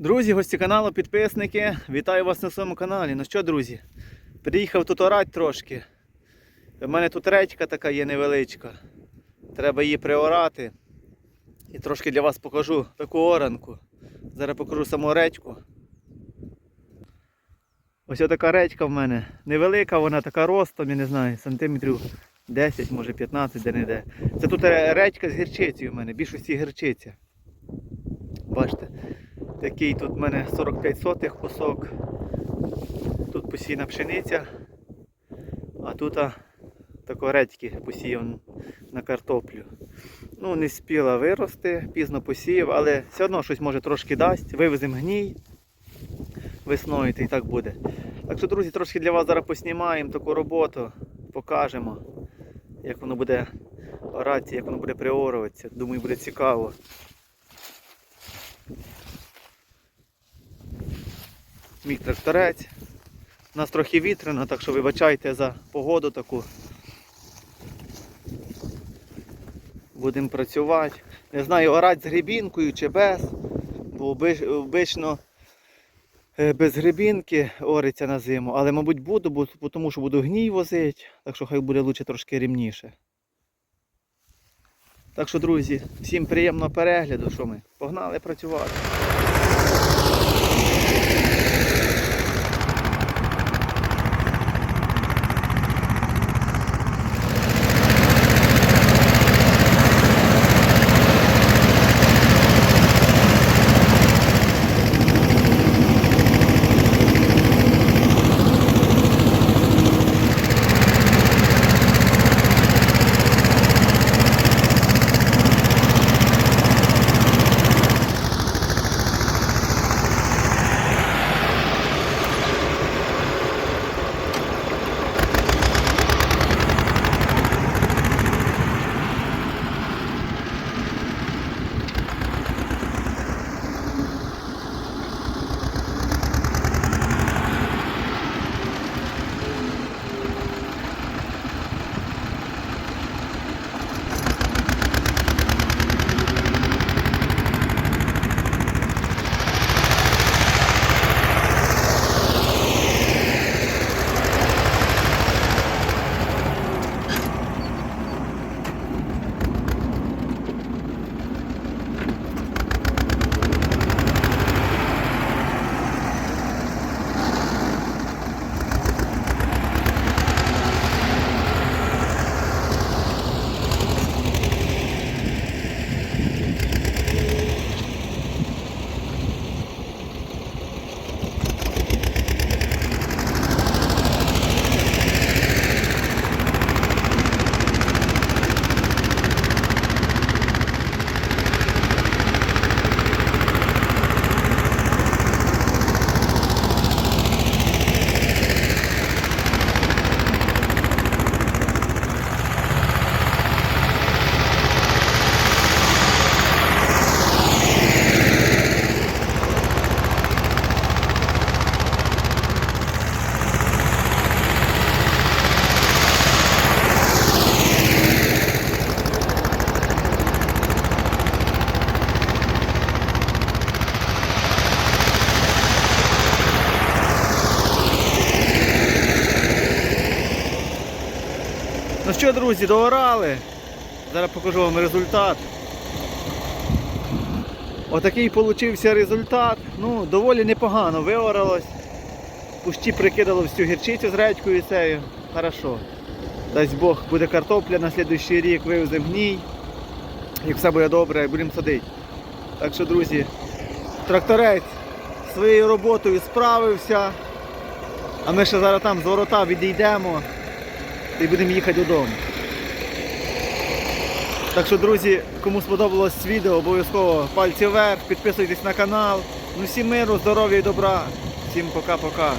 Друзі, гості каналу, підписники, вітаю вас на своєму каналі. Ну що, друзі, приїхав тут орати трошки. У мене тут редька така є невеличка. Треба її приорати. І трошки для вас покажу таку оранку. Зараз покажу саму редьку. Ось така редька в мене. Невелика, вона така ростом, я не знаю, сантиметрів 10, може 15, де не де. Це тут редька з гірчицею в мене, більшості гірчиця. Бачите, такий тут в мене 45 сотих кусок. Тут посіяна пшениця, а тут тако редьки посіяв на картоплю. Ну, не спіла вирости, пізно посіяв, але все одно щось може трошки дасть. Вивеземо гній весною, і так буде. Так що, друзі, трошки для вас зараз поснімаємо таку роботу, покажемо, як воно буде орати, як воно буде приоруватися. Думаю, буде цікаво. Мій тракторець. У нас трохи вітряно, так що вибачайте за погоду таку. Будемо працювати. Не знаю, орати з грібінкою чи без, бо обично е, без грибінки ориться на зиму, але мабуть буду, бо тому що буду гній возити, так що хай буде лучше трошки рівніше. Так що, друзі, всім приємного перегляду, що ми погнали працювати. Ну що, друзі, доорали. Зараз покажу вам результат. Отакий получився результат. Ну, доволі непогано виоралось. Пущі прикидало всю гірчицю з редькою цією. Хорошо. Дасть Бог, буде картопля на слідуючий рік, вивеземо гній. Як все буде добре, будемо садити. Так що, друзі, тракторець своєю роботою справився. А ми ще зараз там з ворота відійдемо і будемо їхати додому. Так що, друзі, кому сподобалось відео, обов'язково пальці вверх, підписуйтесь на канал. Ну всім миру, здоров'я і добра. Всім пока-пока.